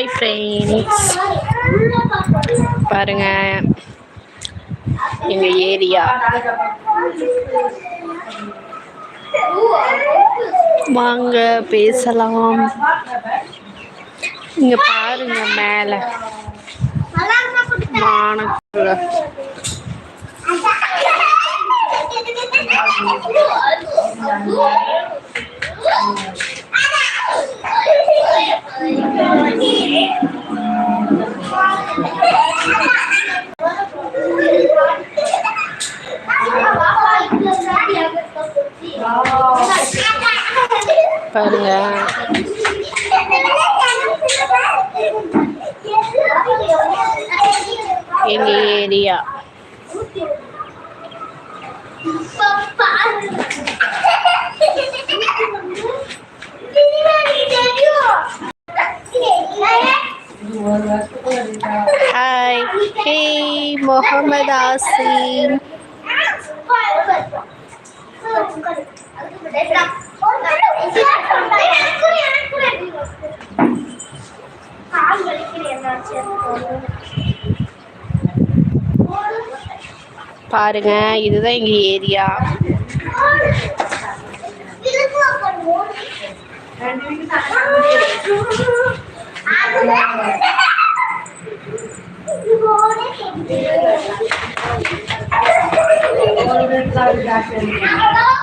Hi friends பாருங்க. எங்க area. வாங்க பேசலாம். இங்க பாருங்க மேல. வானத்துல பாருங்க எங்க area hi hey Mohammed Asim பாருங்க இதுதான் எங்க ஏரியா. Kalau.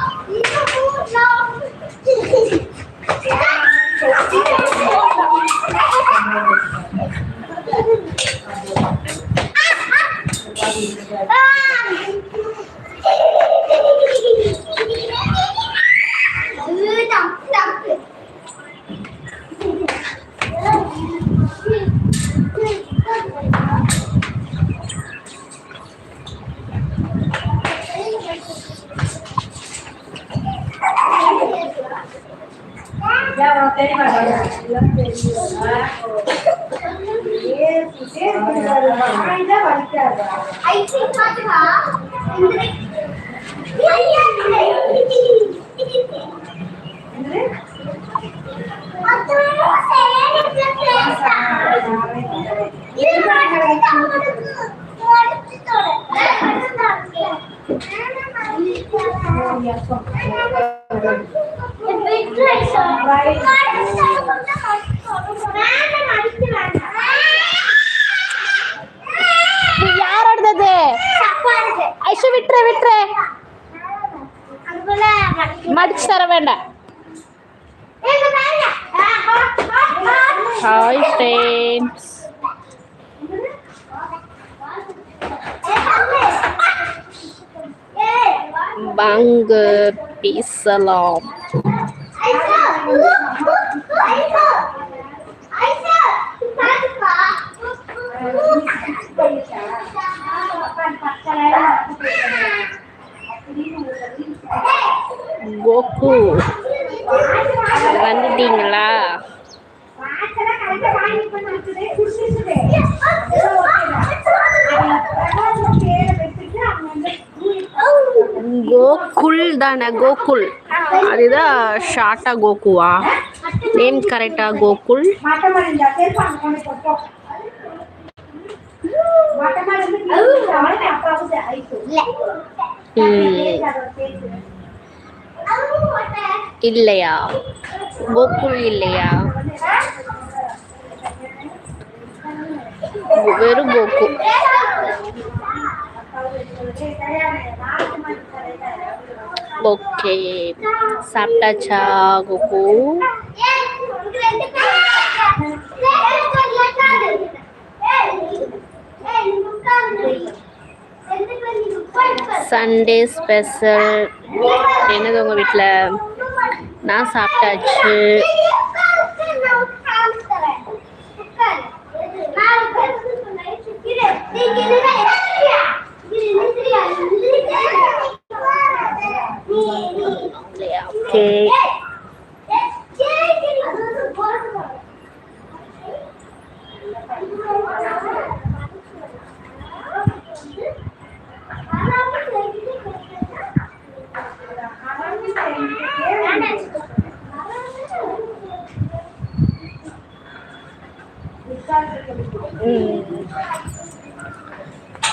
வாங்க பேசலாம் கோகு வந்துட்டீங்களா கோகுல் தானே கோகுல். அதுதான் ஷார்ட்டா கோகுவா. நேம் கரெக்டா கோகுல். இல்லையா? கோகுல் இல்லையா? வெறும் கோகு. ஓகே. சாப்பிட்டாச்சா கோகு? சண்டே ஸ்பெஷல் என்னது உங்கள் வீட்டில் நான் சாப்பிட்டாச்சு.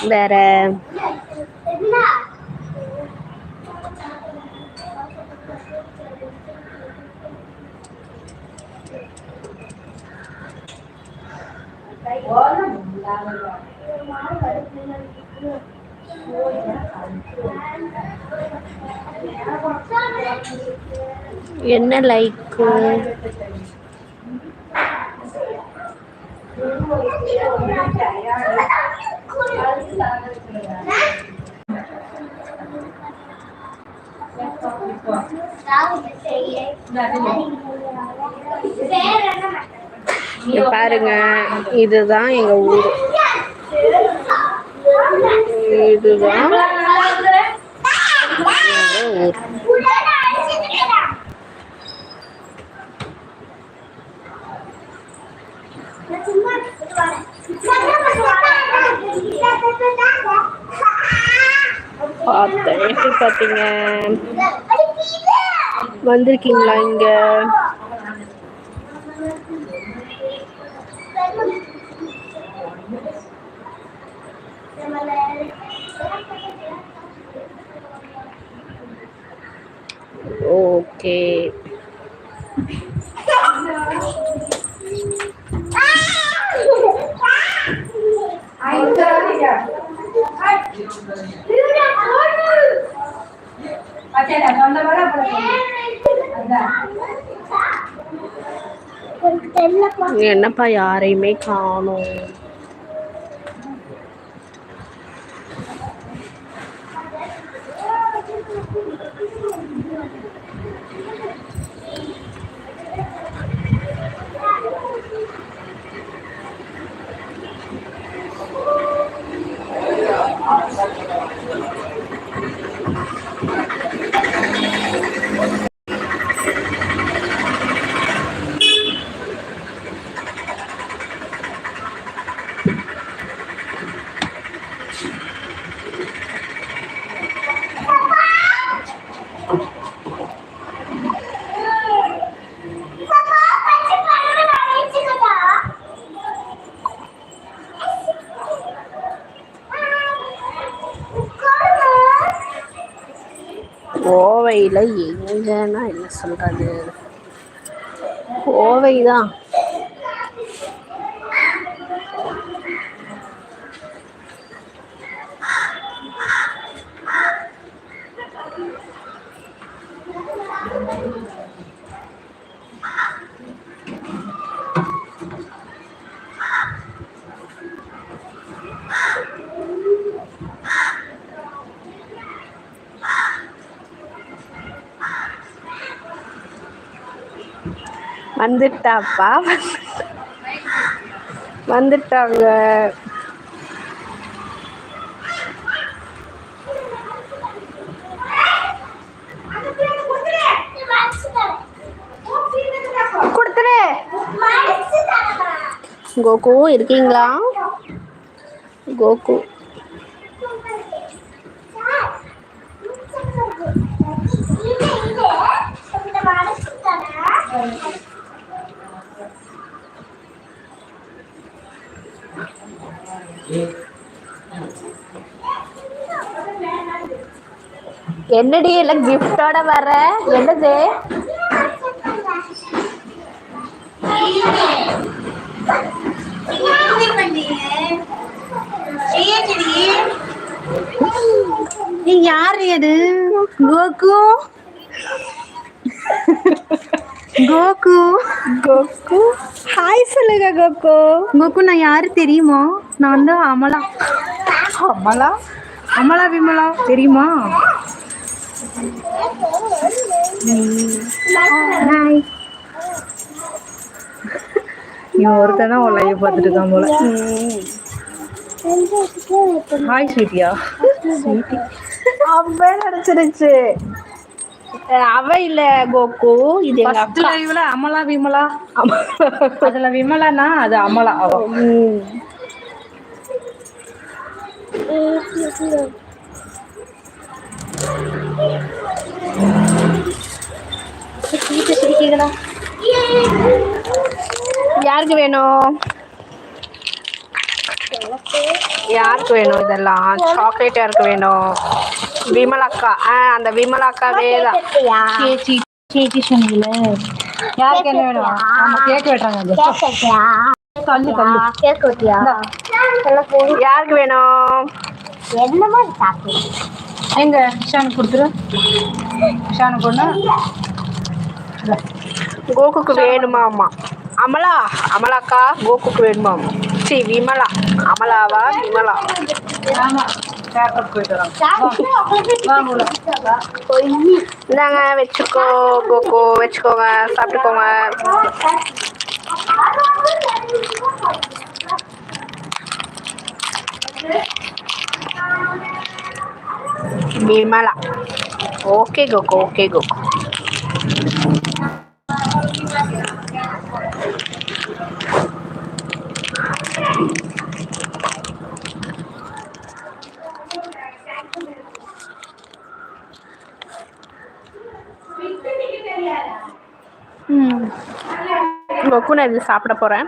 வேற? என்ன லைக்கு பாருங்க இதுதான் எங்க ஊர். இதுதான் ஊர். பார்த்தேன் எப்படி பார்த்தீங்க வந்திருக்கீங்களா இங்க? ஓகே என்னப்பா யாரையுமே காணோம். கோவையில் எங்கன்னா என்ன சொல்கிறது கோவை தான் வந்துட்டாப்பா. வந்துட்டாங்க. கொடுத்துரு. கோகு இருக்கீங்களா? கோகு. என்னடி எல்லாம் கிஃப்டோட வர என்னது? நீ யாரு அது கோகு? கோகு? கோகு? ஹாய் சொல்லுங்க கோகு. கோகு நான் யாரு தெரியுமா? நான் தான் அமலா. அமலா? அமலா விமலா தெரியுமா? நீ ஒருத்தன் தான் உன் லைவ் பார்த்துட்டு இருக்கான் போல. ஹாய் ஸ்வீட்டியா? ஸ்வீட்டி. அவ நினைச்சிருச்சு அஹ் அவ இல்ல கோகு. இது எங்க ஃபர்ஸ்ட் லைவ்ல அமலா விமலா. அதுல விமலானா அது அமலா. அவ யாருக்கு வேணும்? யாருக்கு வேணும் இதெல்லாம்? சாக்லேட் யாருக்கு வேணும்? விமலாக்கா. ஆ அந்த விமலாக்காவே தான். யாருக்கு என்ன வேணும்? ஆமா கேக் வெட்டுறாங்க தள்ளு தள்ளு. கேக் வெட்டியா யாருக்கு வேணும்? என்னமா சாப்பிடு எங்க? ஷானு கொடுத்துரு. ஷானு கொண்டு கோகுக்கு வேணுமா அம்மா? அமலா அமலாக்கா கோகுக்கு வேணுமா சி விமலா. அமலாவா விமலா. இந்தாங்க வச்சுக்கோ கோகு வச்சுக்கோங்க சாப்பிட்டுக்கோங்க. விமலா ஓகே கோகு ஓகே கோகு கோகு நான் இது சாப்பிட போகிறேன்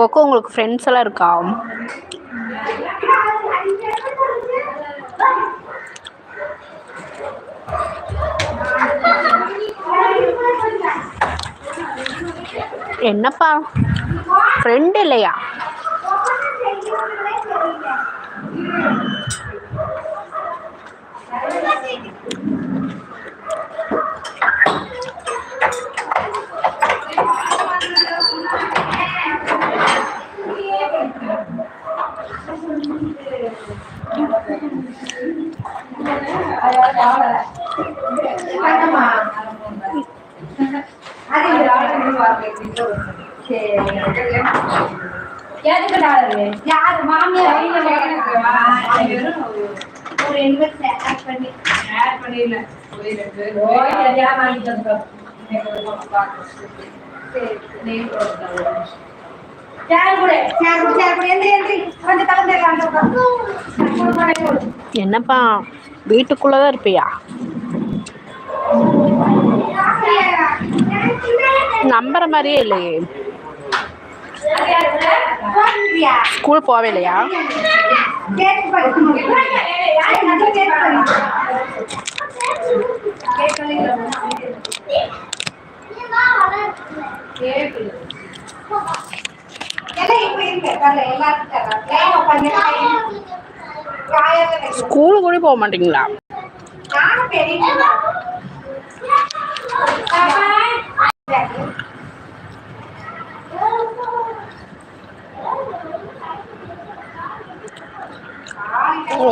கொக்கோ உங்களுக்கு ஃப்ரெண்ட்ஸ் எல்லாம் இருக்கா? என்னப்பா? ஃப்ரெண்ட் இல்லையா? யாரு மாமியார் என்னப்பா வீட்டுக்குள்ளே தான் இருப்பியா நம்புற மாதிரியே இல்லையே. ஸ்கூல் போவே இல்லையா? ஸ்கூலு கூட போக மாட்டீங்களா? ஓ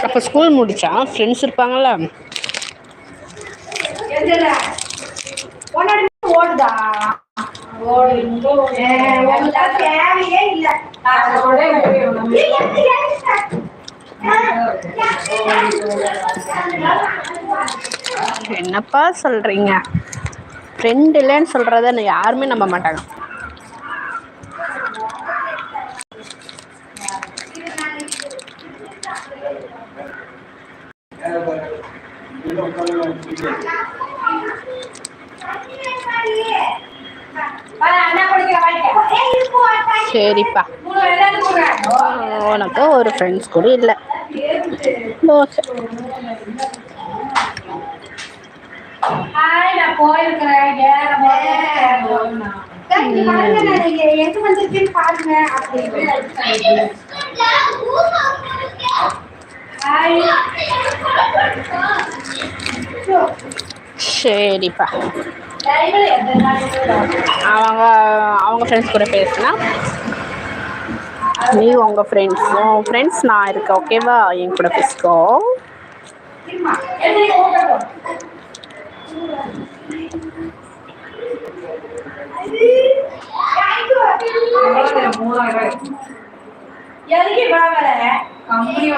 அப்போ ஸ்கூல் முடிச்சா ஃப்ரெண்ட்ஸ் இருப்பாங்கல்ல ஓடுதா தேவையே இல்லை என்னப்பா சொல்கிறீங்க ஃப்ரெண்ட் இல்லைன்னு சொல்கிறத யாருமே நம்ப மாட்டாங்க. சரிப்பா. உனக்கு ஒரு ஃப்ரெண்ட்ஸ் கூட இல்லை. ஓகே நான் போயிருக்கிறேன். எங்க வந்திருக்கேன்னு பாருங்க அப்படின்னு. சரிப்பா. அவங்க அவங்க ஃப்ரெண்ட்ஸ் கூட பேசினா? நீ உங்கள் ஃப்ரெண்ட்ஸ் உன் ஃப்ரெண்ட்ஸ் நான் இருக்கேன் ஓகேவா என் கூட பேசிக்கோ.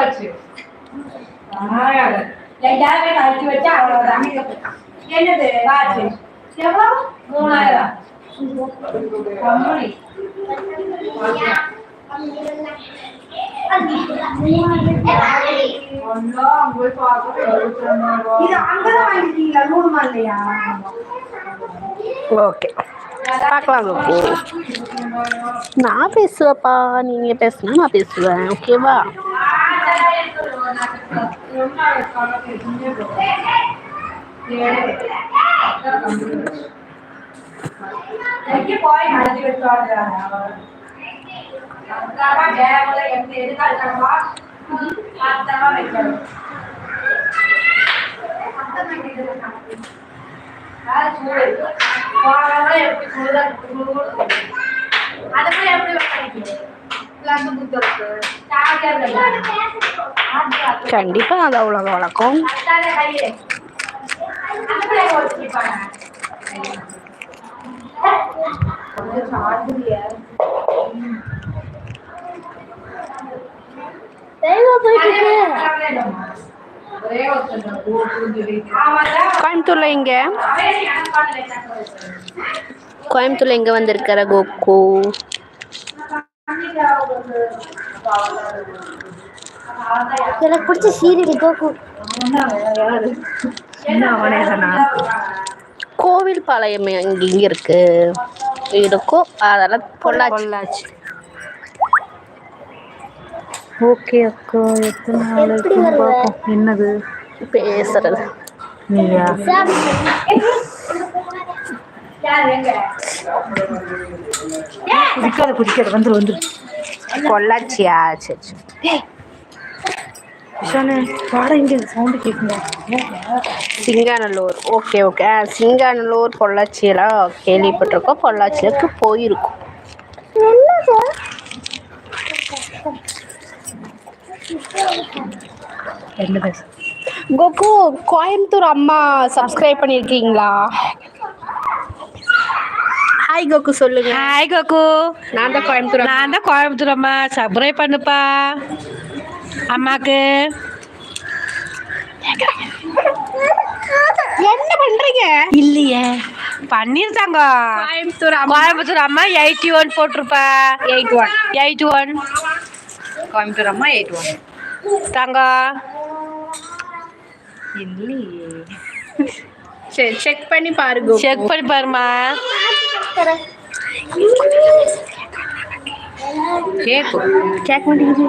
வச்சு. வச்சா அவ்வளவுதான். என்னது? வாட்ச் எவ்வளோ மூணாயிரம். ஓகே. பார்க்கலாம் கோகு நான் பேசுவேப்பா. நீங்கள் பேசுனா நான் பேசுவேன். ஓகேவா? எங்கே போய் நடத்தி வச்சு வாழ்றாங்க அவன். அதுக்காக டேபிள்ல எப்படி எதுக்காக பார்த்தமா வைக்கணும் அது சூடு. போனவங்க எப்படி சூடா சூடு. அது போய் எப்படி வைக்கணும்? கண்டிப்பாக அது அவ்வளோ வழக்கம் கோயம்புத்தூரில் இங்கே கோயம்புத்தூரில் எங்கே வந்திருக்கிற கோகு எனக்கு பிடிச்ச சீரியல் கோகு. கோவில் பாளையம் இங்கே இங்கே இருக்கு. இருக்கும். அதெல்லாம் பொள்ளாச்சி. பொள்ளாச்சி. ஓகே அக்கா எத்தனை நாளைக்கு? பார்ப்போம். என்னது? பேசுறது. நீயா? குடிக்காத குடிக்காத வந்துரு வந்துரு. பொள்ளாச்சியா? சரி சிங்காநல்லூர். ஓகே ஓகே ஆ சிங்காநல்லூர் பொள்ளாச்சியெல்லாம் கேள்விப்பட்டிருக்கோம். பொள்ளாச்சிக்கு போயிருக்கோம். கோகு கோயம்புத்தூர் அம்மா சப்ஸ்கிரைப் பண்ணியிருக்கீங்களா? ஹாய் கோகு சொல்லுங்க. ஹாய் கோகு நான் தான் கோயம்புத்தூர் அம்மா. நான் தான் கோயம்புத்தூர் அம்மா. சப்ஸ்கிரைப் பண்ணுப்பா. அம்மாக்கு. என்ன பண்றீங்க? இல்லையே. பண்ணிருந்தாங்க கோயம்புத்தூர் கோயம்புத்தூர் அம்மா eighty one போட்டிருப்பா. Eight one eighty one Coimbatore அம்மா எயிட் ஒன் தங்கம். இல்லையே. சரி செக் பண்ணி பாருங்க. செக் பண்ணி பாருமா கேட்கும் கேட்க மாட்டேங்குது.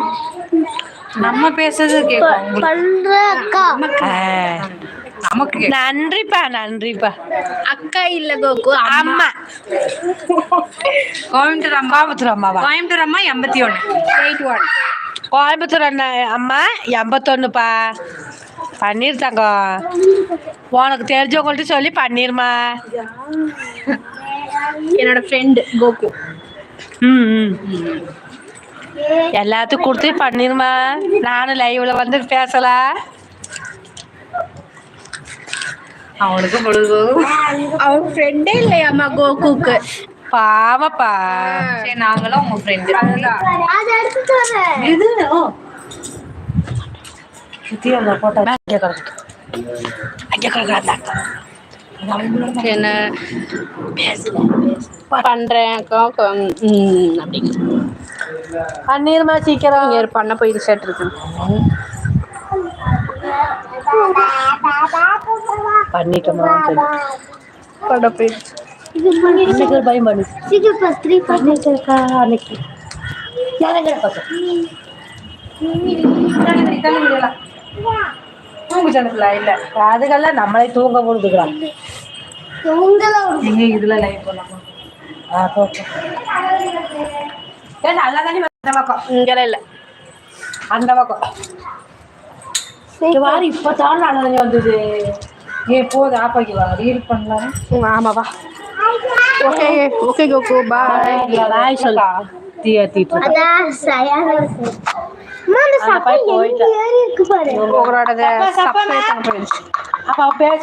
நம்ம பேசுறது அக்கா நமக்கு நன்றிப்பா நன்றிப்பா. அக்கா இல்ல கோகு அம்மா. கோயம்புத்தூர் அம்மா கோயம்புத்தூர் அம்மாவா? கோயம்புத்தூர் அம்மா எண்பத்தி ஒன்று. Eight one. கோயம்புத்தூர் அண்ணா அம்மா எண்பத்தொன்னுப்பா. பண்ணிருந்தாங்க உனக்கு தெரிஞ்சவங்கள்ட்ட சொல்லி பண்ணிருமா என்னோட ஃப்ரெண்டு கோகு ம் ம். எல்லாத்துக்கும் கொடுத்து பண்ணிருமா நானும் லைவ்ல வந்து பேசலாம் அவனுக்கு பொழுது அவன் ஃப்ரெண்டே இல்லையாம்மா கோகுக்கு. பாவப்பா சரி நாங்களும் உங்க ஃப்ரெண்டு இது என்ன பண்றேன் அப்படிங்க பண்ணிருமா சீக்கிரம் பண்ண போய் ஷர்ட் இருக்கு பண்ணிட்டோமா பண்ண போயிடுச்சு இன்னைக்கு ஒரு பயம் பண்ணு. சீக்கிரம் பத்திரி பண்ணிட்டு அன்னைக்கு. தூங்கு சனத்துல இல்ல. அதுக்கெல்லாம் நம்மளே தூங்க போடுதுக்கிறான் எங்க இதுல லைவ் பண்ணலாமா நல்லா தானே அந்த பக்கம். இங்கெல்லாம் இல்ல. அந்த பக்கம். வாரு இப்போ தான் நல்லா தானே வந்தது. ஏ போது ஆப்பாக்கி வா ரீல் பண்ணலாம்? ஆமாவா okay okay Goku bye bye சொல்லு. தீயா தீட்டு. அதான் அந்த சட்டை பையன் எங்க ஏறி இருக்கு பாரு. உங்களோட போயிடுச்சு. அப்போ பேச